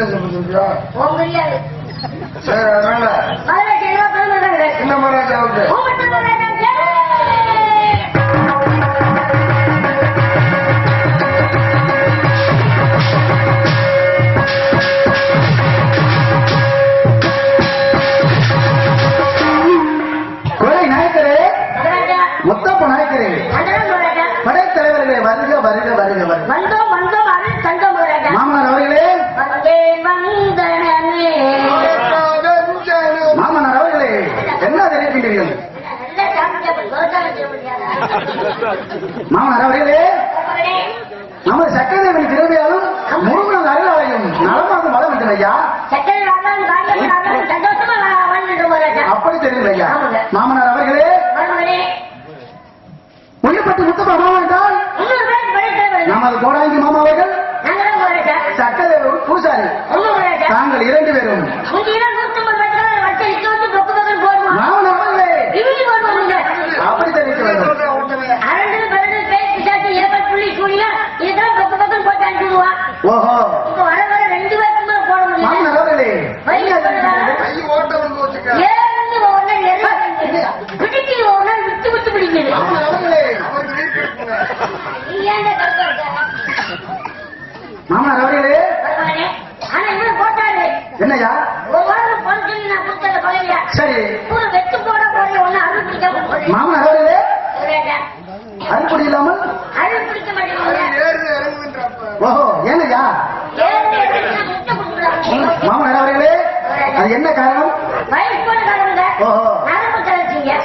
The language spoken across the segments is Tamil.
உன் தெரியாது சரி அதனால சின்ன மகாராஜாவுக்கு? முத்தப்ப நாயக்கரே. படைத்தலைவர்களே வருக வருக வருக வருக. மகனே, நமது சக்கரதேவன் திருவையாலும் முருகன் அருளாலையும் நலமாக வள வேண்டும் ஐயா. அப்படி தெரியும் ஐயா. மாமனார் அவர்களே முயப்பட்டு முத்தப்ப மாமா என்றால். நமது கோடாங்கி மாமா அவர்கள். சக்கரதேவன் பூசாரி. தாங்கள் இரண்டு பேரும்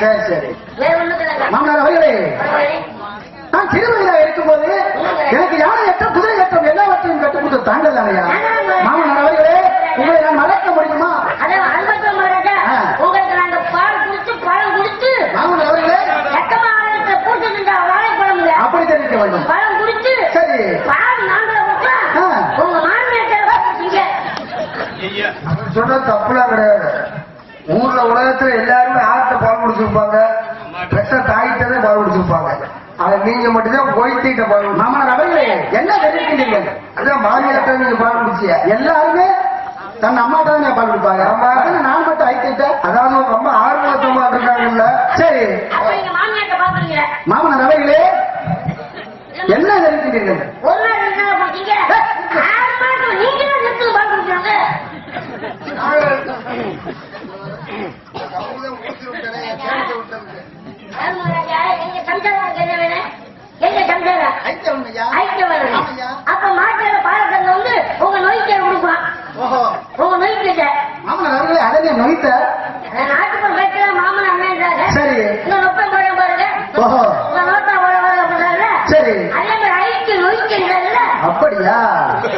சரி சரி. மாமனார் அவர்களே. நான் திருமணியாக இருக்கும்போது எனக்கு யானை ஏற்றம் குதிரை ஏற்றம் எல்லாவற்றையும் கற்றுக் கொடுத்து தாங்கள் தானையா? மாமனார் அவர்களே உங்களை நான் மறக்க முடியுமா. உங்களுக்கு நாங்க பால் குடிச்சு பழம் குடிச்சு மாமனார் அவர்களே. அப்படி தெரிவிக்க வேண்டும். பழம் குடிச்சு சரி. பால் நாங்கள. உங்க மாமியார் சொன்ன தப்புலாம் கிடையாது. ஊர்ல உலகத்துல எல்லாருமே ஆட்ட குடிச்சிருப்பாங்க பெற்ற தாயிட்டதே பால் குடிச்சிருப்பாங்க ஆனா நீங்க மட்டும்தான் போயிட்டு பால் மாமனார் அவர்களே என்ன தெரிவிக்கிறீர்கள் அதான் மாமியார்ட்ட நீங்க பால் குடிச்சிய. எல்லாருமே தன் அம்மா தான் பால் குடிப்பாங்க. ஆமா. நான் மட்டும் ஐக்கிட்டேன் அதாவது உங்க அம்மா ஆர்வத்தமா இருக்காங்கல்ல. சரி. மாமனார் அவர்களே என்ன தெரிவிக்கிறீர்கள்? சம்சாரம் என்ன எங்க சம்சாரம் ஐக்கியம் அப்ப மாட்டோட பாலக்கங்க வந்து உங்க நோய்க்கு கொடுப்பான். உங்க நோய்க்கு மாமனார் அவர்களே அதே நோய்த்த. நாட்டுப்புற பேச்சுல மாமன் அண்ணன்றாங்க சரி. இந்த நொப்பம் போட பாருங்க. உங்க நோட்டா ஓட ஓட போடுறாங்க சரி. அதே மாதிரி ஐக்கியம் நோய்க்குன்றதுல அப்படியா?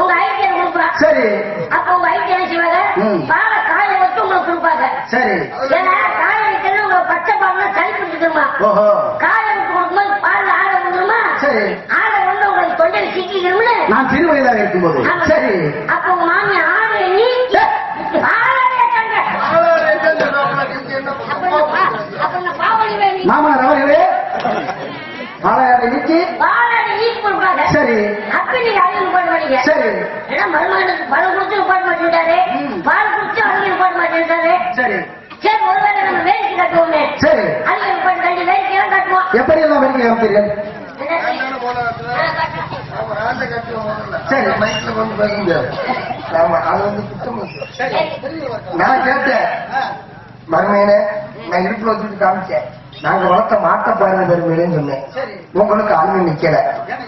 உங்க ஐக்கியம் கொடுப்பான். சரி. அப்ப உங்க ஐக்கியம் என்ன செய்வாங்க? ம். பாலை காய வச்சு உங்களுக்கு கொடுப்பாங்க. சரி. ஏன்னா காய வைக்கிறது உங்க பச்சை பால்னா சளி பிடிச்சிருமா ஓஹோ. காய விட்டு கொடுக்கும்போது பால் ஆட வந்துருமா சரி. ஆட வந்து உங்களுக்கு தொண்டையில் சிக்கிக்கிறோம்னு நான் சிறு வயதாக இருக்கும்போது. சரி. அப்ப உங்க மாமி ஆடு எண்ணி பாளையாடை நீக்கி பாலாடை நீக்கி கொடுப்பாங்க சரி. அப்ப நீங்க அதையும் போட மாட்டீங்க. சரி. ஏன்னா மருமகனுக்கு பழம் கொடுத்து போட மாட்டேங்கிறாரு. பால் கொடுத்து அதையும் போட மாட்டேங்கிறாரு சரி. சரி ஒருவேளை நம்ம வேலைக்கு கட்டுவோமே. சரி. அதையும் போட்டு கட்டி வேலைக்கு எல்லாம் கட்டுவோம். எப்படி எல்லாம்? ஆ, கட்டுவோம். சரி. மைக்ல வந்து பேசுங்க ஆமா அது வந்து குத்தம். நான் கேட்டேன். மருமையனே நான் இடுப்புல வச்சுட்டு காமிச்சேன். நாங்க வளர்த்த மாட்ட பாருங்க பெருமையிலேன்னு சொன்னேன். உங்களுக்கு அருமை நிக்கல.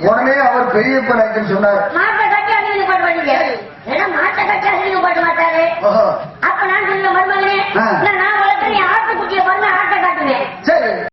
உடனே அவர் பெரியப்ப நாய்க்கு சொன்னார். ஏன்னா மாட்டை கட்டி அதையும் போட மாட்டாரு. அப்ப நான் சொல்ல மருமகனே. நான் வளர்க்குறேன் ஆட்டுக்குட்டியை பண்ண ஆட்டை காட்டுவேன் சரி.